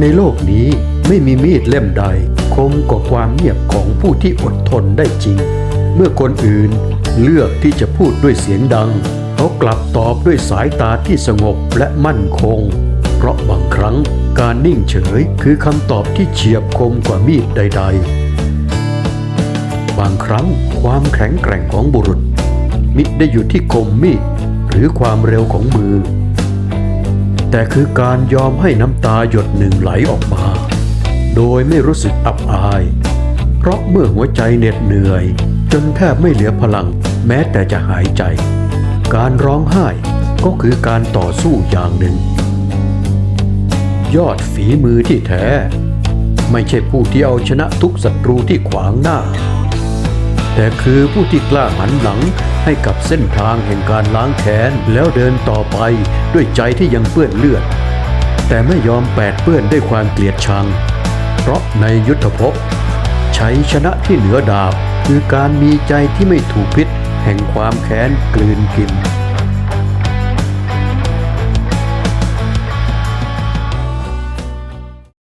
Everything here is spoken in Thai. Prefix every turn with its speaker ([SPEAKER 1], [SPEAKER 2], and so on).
[SPEAKER 1] ในโลกนี้ไม่มีมีดเล่มใด คมกว่าความเงียบของผู้ที่อดทนได้จริง เมื่อคนอื่นเลือกที่จะพูดด้วยเสียงดัง เขากลับตอบด้วยสายตาที่สงบและมั่นคง เพราะบางครั้งการนิ่งเฉยคือคำตอบที่เฉียบคมกว่ามีดใด ๆ บางครั้งความแข็งแกร่งของบุรุษ มิได้อยู่ที่คมมีดหรือความเร็วของมือ แต่คือการยอมให้น้ำตาหยดหนึ่งไหลออกมา โดยไม่รู้สึกอับอาย เพราะเมื่อหัวใจเหน็ดเหนื่อย จนแทบไม่เหลือพลัง แม้แต่จะหายใจ การร้องไห้ก็คือการต่อสู้อย่างหนึ่ง ยอดฝีมือที่แท้ ไม่ใช่ผู้ที่เอาชนะทุกศัตรูที่ขวางหน้า แต่คือผู้ที่กล้าหันหลังให้กับเส้นทางแห่งการล้างแค้น แล้วเดินต่อไปด้วยใจที่ยังเปื้อนเลือด แต่ไม่ยอมแปดเปื้อนด้วยความเกลียดชัง เพราะในยุทธภพชัยชนะที่เหนือดาบ คือการมีใจที่ไม่ถูกพิษแห่งความแค้นกลืนกิน